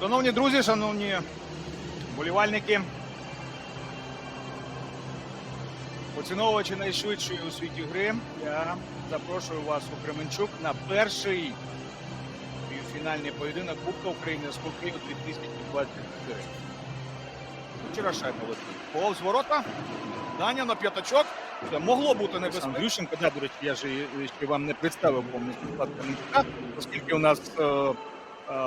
Шановні друзі, шановні болівальники, поціновувачі найшвидшої у світі гри, я запрошую вас у Кременчук на перший півфінальний поєдинок Кубка України з хокею 2024. Вчора шайба летить. Повз ворота. Даня на п'ятачок. Це могло бути небезпечно. Андрющенко, да, до речі, я ж ще вам не представив повністю склад Кременчука, оскільки у нас е,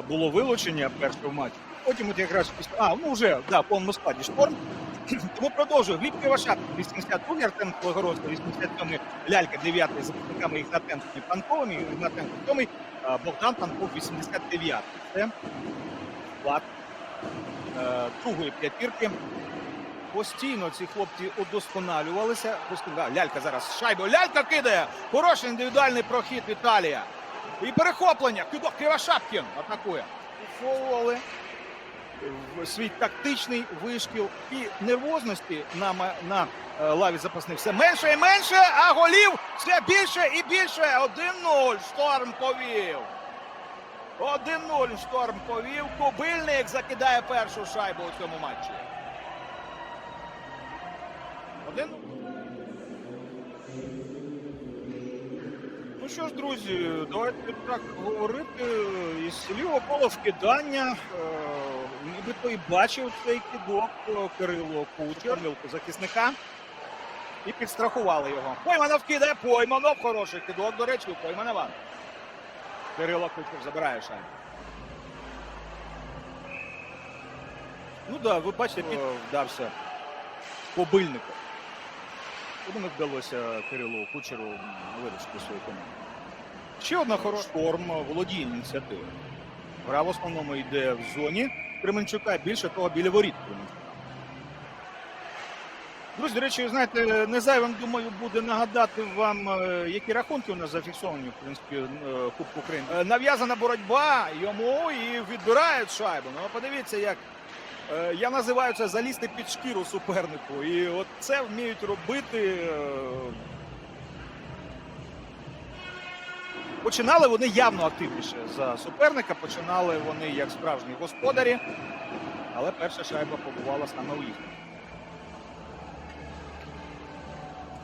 було вилучення першого матчу. Потім от якраз після. А, ну вже да, повному складі шторм. Тому продовжую. Гліб Кривошап, 82 Артем Клогородський, 87 Лялька, 9 з захисниками Ігнатенко і Панковим, Ігнатенко 7 Богдан Панков, 89 Це склад е, другої п'ятірки. Постійно ці хлопці удосконалювалися. Лялька зараз шайбу. Лялька кидає. Хороший індивідуальний прохід Віталія. І перехоплення. Кидок Кривошапкін атакує. Фоли свій тактичний вишкіл і нервозності на, на е, лаві запасних все менше і менше, а голів все більше і більше. 1-0 шторм повів. 1-0 шторм повів. Кобильник закидає першу шайбу у цьому матчі. Ну що ж, друзі, давайте так говорити. Із лівого пола вкидання. Е, нібито і бачив цей кидок е, Кирило Кучер, захисника. І підстрахували його. Пойманов кидає, Пойманов хороший кидок. До речі, у Пойманова. Кирило Кучер забирає шайбу. Ну так, да, ви бачите, під... вдався побильнику. Тому не вдалося Кирилу Кучеру вирішити свою команду. Ще одна хороша шторм володіє ініціативою. Гра в основному йде в зоні Кременчука, більше того, біля воріт Кременчука. Друзі, до речі, знаєте, не зайвим, думаю, буде нагадати вам, е, які рахунки у нас зафіксовані в принципі е, Кубку України. Е, Нав'язана боротьба йому і відбирають шайбу. Ну, подивіться, як Я називаю це залізти під шкіру супернику. І от це вміють робити. е, Починали вони явно активніше за суперника. Починали вони як справжні господарі. Але перша шайба побувала саме у їх.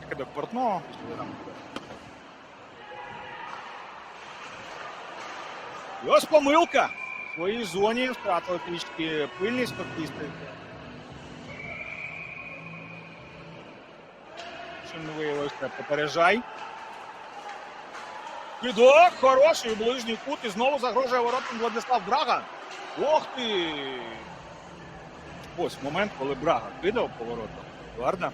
Кидок портного. І ось помилка. В своїй зоні втратили трішки пильність хокеїсти. Чим не виявився попереджай. Кидок, хороший ближній кут і знову загрожує воротам Владислав Брага. Ох ти! Ось момент, коли Брага кидав по воротам.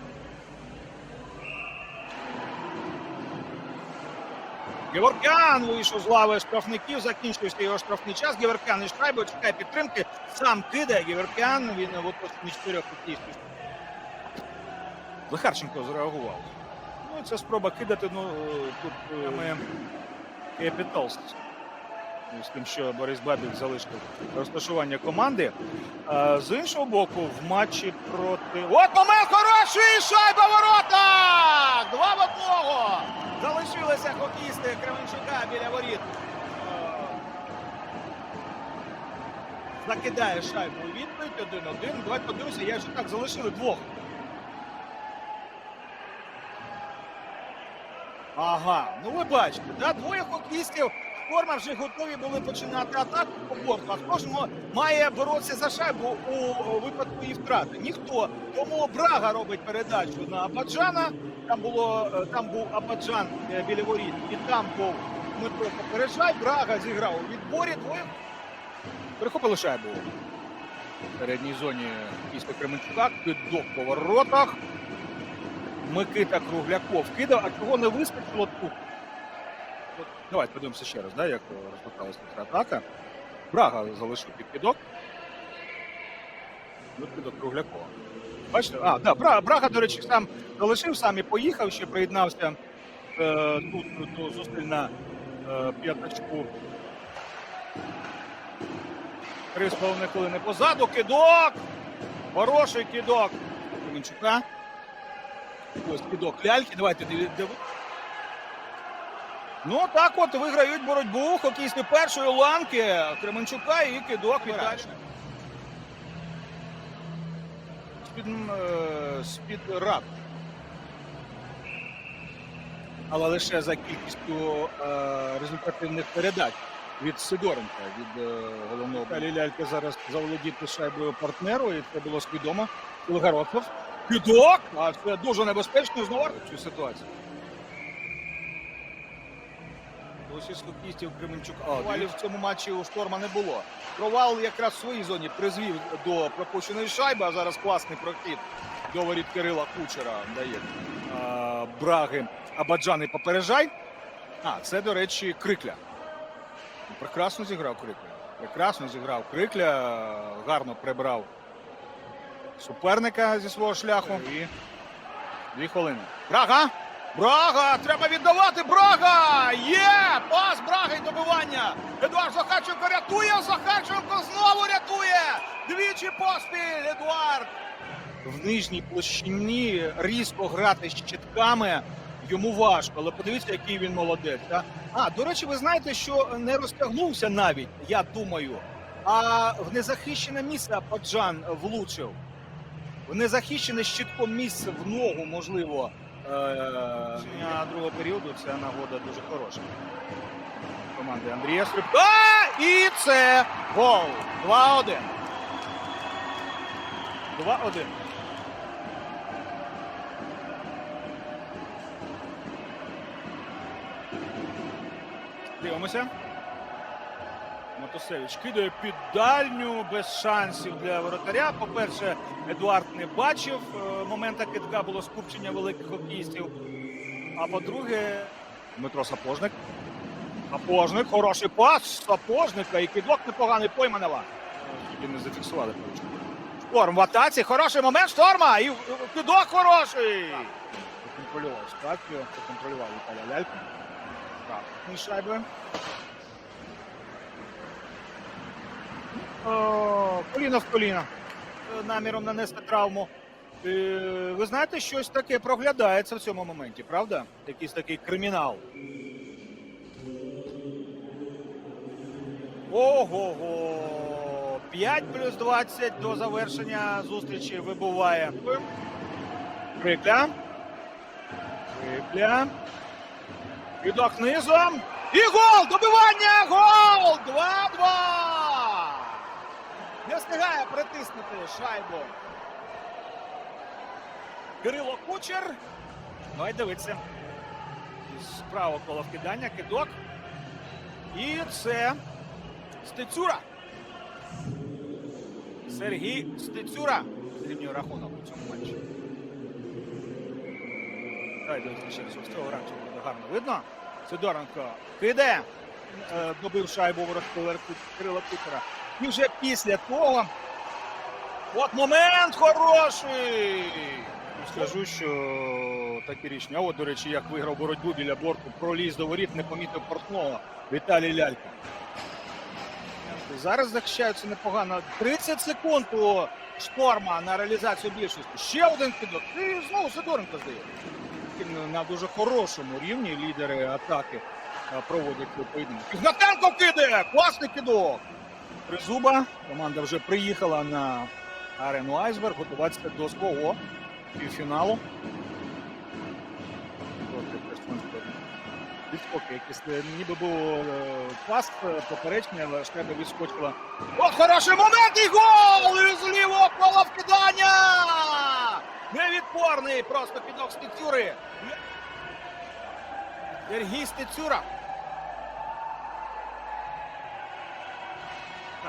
Геворкян вийшов з лави штрафників, закінчився його штрафний час. Геворкян і шайбою чекає підтримки. Сам кидає Геворкян. Він в між чотирьох хокеїстів. Захарченко зреагував. Ну, це спроба кидати. Ну тут е, ми Capitals. Ну, З тим, що Борис Бабік залишив розташування команди. А, з іншого боку, в матчі проти. От момент хороший! Шайба в воротах! Два в одного! Залишилися хокеїсти Кременчука біля воріт. Е, Закидає шайбу у відповідь 1-1. Давай подивимося, я ж так залишили двох. Ага, ну ви бачите, да, двоє хокеїстів форма вже готові були починати атаку по борту. А хто має боротися за шайбу у випадку її втрати? Ніхто. Тому Брага робить передачу на Абаджана. Там було е, там був Абаджан е, біля воріт, і там був Дмитро Попереджай. Брага зіграв у відборі. Двоє перехопили шайбу. В передній зоні після Кременчука. Кидок по воротах. Микита Кругляков кидав, а чого не вискочило тут? Давайте подивимося ще раз, да, як е, розгорталася ця атака. Брага залишив під кидок. Ну, кидок Круглякова. Бачите? А, да, Брага, до речі, сам залишив, сам і поїхав, ще приєднався е, тут до зустріль на е, п'ятачку. Три з половиною хвилини позаду. Кидок! Хороший кидок. Кременчука. Ось кидок ляльки. Давайте диві- диви- Ну так от виграють боротьбу хокеїсти першої ланки Кременчука і кидок. З-під, м, е, з-під рад. Але лише за кількістю е, результативних передач від Сидоренка, від е, головного. Далі лялька зараз заволодіти шайбою партнеру, і це було свідомо. Білгородцев. Кидок! А це дуже небезпечно знову цю ситуацію. Ось із хокеїстів Кременчука. Провалів в цьому матчі у шторма не було. Провал якраз в своїй зоні призвів до пропущеної шайби, а зараз класний прохід до воріт Кирила Кучера дає а, Браги Абаджан і попереджай. А, це, до речі, Крикля. Прекрасно зіграв Крикля. Прекрасно зіграв Крикля, гарно прибрав суперника зі свого шляху. І дві хвилини. Брага! Брага! Треба віддавати! Брага! Є! Пас Браги добивання! Едуард Захарченко рятує! Захарченко знову рятує! Двічі поспіль! Едуард! В нижній площині різко грати щитками йому важко, але подивіться, який він молодець. А, а до речі, ви знаєте, що не розтягнувся навіть, я думаю, а в незахищене місце Ападжан влучив. В незахищене щитком місце в ногу, можливо. Е, другого періоду ця нагода дуже хороша. Команди Андрія Стрибка. І це гол. 2-1. 2-1. Дивимося. Матусевич кидає під дальню без шансів для воротаря. По-перше, Едуард не бачив е, момента кидка було скупчення великих хокеїстів. А по-друге, Дмитро Сапожник. Сапожник, хороший пас Сапожника і кидок непоганий Пойманова. Тільки не зафіксували. Шторм в атаці. Хороший момент шторма. І кидок хороший. Проконтролював ситуацію, проконтролював Віталія Лялька. Так, ні шайби. Коліно в коліно. Е, Наміром нанести травму. Е, Ви знаєте, щось таке проглядається в цьому моменті, правда? Якийсь такий кримінал. Ого-го! 5 плюс 20 до завершення зустрічі вибуває. Крикля. Крикля. Відок низом. І гол! Добивання! Гол! 2-2! Встигає притиснути шайбу. Кирило Кучер. Ну і дивиться. З правого кола вкидання, кидок. І це Стецюра. Сергій Стецюра зрівнює рахунок у цьому матчі. Давай дивіться ще раз ось цього ранку буде гарно видно. Сидоренко киде, е, добив шайбу ворог Кирила Кучера. І вже після того. От момент хороший! Скажу, що такі рішення. От, до речі, як виграв боротьбу біля борту, проліз до воріт, не помітив портного Віталій Лялька. Зараз захищаються непогано. 30 секунд у шторма на реалізацію більшості. Ще один кидок. І знову Сидоренко здається. На дуже хорошому рівні лідери атаки проводять поєдинок. Ігнатенко кидає! Класний кидок! Призуба. Команда вже приїхала на арену Айсберг готуватися до свого півфіналу. Проти Відскоки, якісь е, ніби був е, пас е, поперечний, але шкеда відскочила. От хороший момент і гол! І з лівого кола вкидання! Невідпорний просто кидок Стецюри. Сергій Стецюра.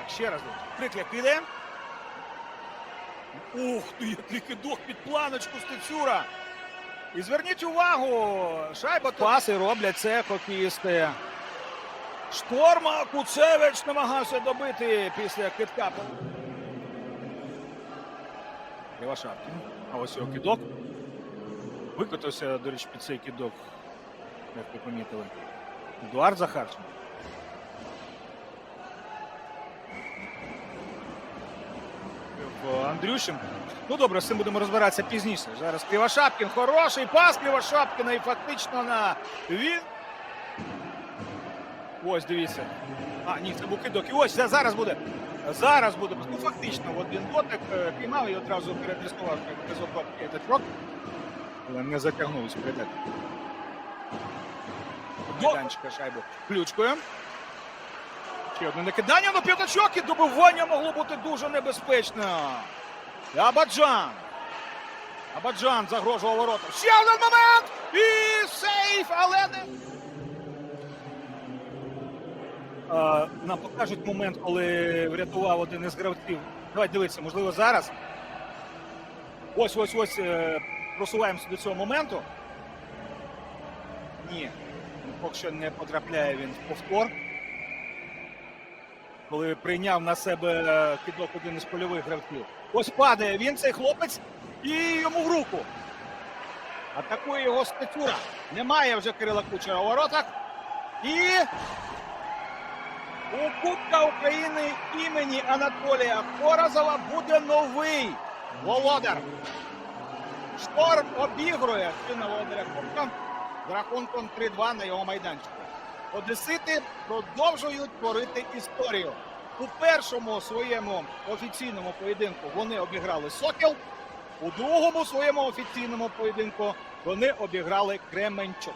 Ще раз. Крикля киде. Ух ти, який кидок під планочку Стецюра. І зверніть увагу, шайба паси роблять це хокеїсти. Шторма Куцевич намагався добити після китка. Кривошапкін. А ось його кидок. Викотався, до речі, під цей кидок, як ви помітили. Едуард Захарченко. В Ну добре, з цим будемо розбиратися пізніше. Зараз Кривошапкін хороший пас Кривошапкіна і фактично на він. Ось дивіться. А, ні, це був кидок. І ось зараз буде. Зараз буде. Ну, фактично, один дотик е, піймав і одразу передресував безоплат крок. Але не затягнувся вперед. Майданчика шайбу ключкою. Ще одне накидання на п'ятачок і добивання могло бути дуже небезпечно. Абаджан. Абаджан загрожував воротам. Ще один момент! І сейф, але не. Е, нам покажуть момент, коли врятував один із гравців. Давайте дивитися, можливо, зараз. Ось, ось, ось е, просуваємося до цього моменту. Ні, поки що не потрапляє він в повтор. Коли прийняв на себе кидок один із польових гравців. Ось падає він, цей хлопець, і йому в руку. Атакує його стецюра. Немає вже Кирила Кучера у воротах. І у Кубка України імені Анатолія Коразова буде новий володар. Шторм обігрує сина володаря Кубка з рахунком 3-2 на його майданчику. Одесити продовжують творити історію. У першому своєму офіційному поєдинку вони обіграли Сокіл. У другому своєму офіційному поєдинку вони обіграли Кременчук.